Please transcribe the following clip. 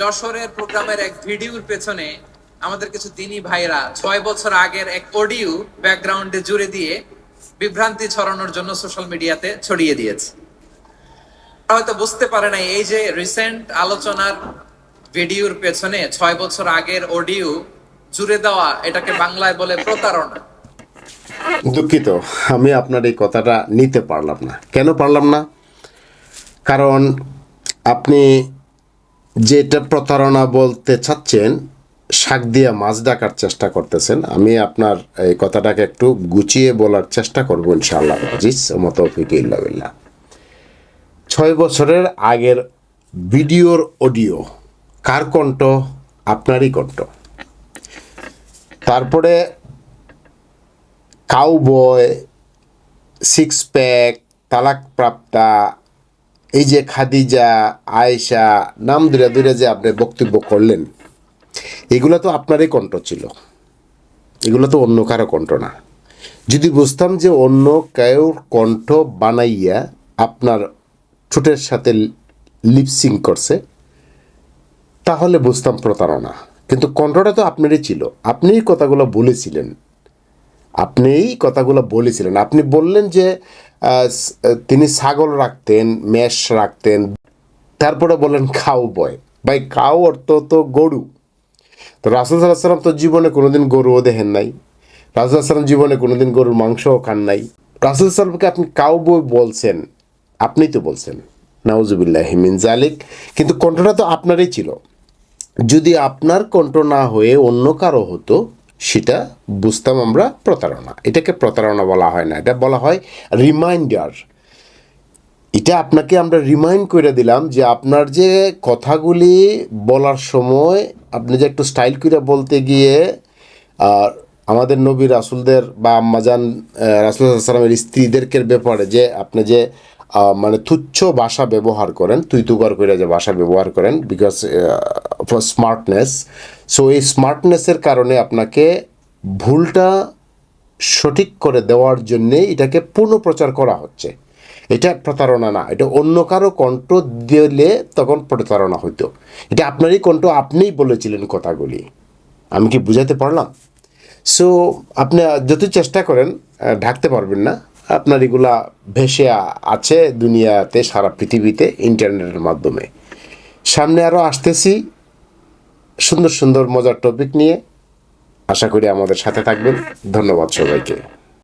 যশোরের প্রোগ্রামের এক ভিডিওর পেছনে আমাদের কিছু দিনী ভাইরা ছয় বছর আগের এক অডিও ব্যাকগ্রাউন্ডে জুড়ে দিয়ে বিভ্রান্তি ছড়ানোর জন্য সোশ্যাল মিডিয়াতে ছড়িয়ে দিয়েছে। হয়তো বুঝতে পারে নাই, এই যে রিসেন্ট আলোচনার ভিডিওর পেছনে ছয় বছর আগের অডিও জুড়ে দেওয়া এটাকে বাংলায় বলে প্রতারণা। দুঃখিত, আমি আপনার এই কথাটা নিতে পারলাম না। কেন পারলাম না? কারণ আপনি যেটা প্রতারণা বলতে চাচ্ছেন, শাক দিয়ে মাছ ডাকার চেষ্টা করতেছেন। আমি আপনার এই কথাটাকে একটু গুছিয়ে বলার চেষ্টা করব ইনশাআল্লাহ। আজিজ মতো ফিকিল্লা ছয় বছরের আগের ভিডিওর অডিও, কার কণ্ঠ? আপনারই কণ্ঠ। তারপরে কাউবয় সিক্স প্যাক তালাক প্রাপ্তা এই যে খাদিজা, আয়েশা, নাম দূরে দূরে যে আপনি বক্তব্য করলেন, এগুলো তো আপনারই কণ্ঠ ছিল। এগুলো তো অন্য কারও কণ্ঠ না। যদি বুঝতাম যে অন্য কেউর কণ্ঠ বানাইয়া আপনার ঠোঁটের সাথে লিপসিং করছে, তাহলে বুঝতাম প্রতারণা। কিন্তু কণ্ঠটা তো আপনারই ছিল। আপনিই কথাগুলো বলেছিলেন। আপনি এই কথাগুলো বলেছিলেন। আপনি বললেন যে তিনি ছাগল রাখতেন, মেষ রাখতেন, তারপরে বললেন খাও বয় ভাই কাউ অর্থ তো গরু। তো রাসুল সাল্লাম তো জীবনে কোনোদিন গরুও দেখেন নাই। রাসুল সাল্লাম জীবনে কোনোদিন গরুর মাংসও খান নাই। রাসুল সাল্লামকে আপনি কাউ বই বলছেন আপনিই তো বলছেন। নাউজুবিল্লাহ হিমিন জালিক কিন্তু কণ্ঠটা তো আপনারই ছিল। যদি আপনার কণ্ঠ না হয়ে অন্য কারও হতো সেটা বুঝতাম আমরা প্রতারণা। এটাকে প্রতারণা বলা হয় না, এটা বলা হয় রিমাইন্ডার এটা আপনাকে আমরা রিমাইন্ড করে দিলাম যে আপনার যে কথাগুলি বলার সময় আপনি যে একটু স্টাইল করে বলতে গিয়ে আর আমাদের নবী রাসুলদের বা আম্মাজান রাসুল সাল্লামের স্ত্রীদেরকে ব্যাপারে যে আপনি যে মানে তুচ্ছ ভাষা ব্যবহার করেন, তুই তুকার করে যে ভাষা ব্যবহার করেন বিকজ ফর স্মার্টনেস সো এই স্মার্টনেসের কারণে আপনাকে ভুলটা সঠিক করে দেওয়ার জন্যে এটাকে পুনঃপ্রচার করা হচ্ছে। এটা প্রতারণা না, এটা অন্য কারও কণ্ঠ দিলে তখন প্রতারণা হইতো। এটা আপনারই কণ্ঠ, আপনিই বলেছিলেন কথাগুলি। আমি কি বুঝাতে পারলাম? সো আপনি যত চেষ্টা করেন ঢাকতে পারবেন না। আপনার এগুলা ভেসে আছে দুনিয়াতে, সারা পৃথিবীতে, ইন্টারনেটের মাধ্যমে। সামনে আরও আসতেছি। সুন্দর সুন্দর মজার টপিক নিয়ে আশা করি আমাদের সাথে থাকবেন। ধন্যবাদ সবাইকে।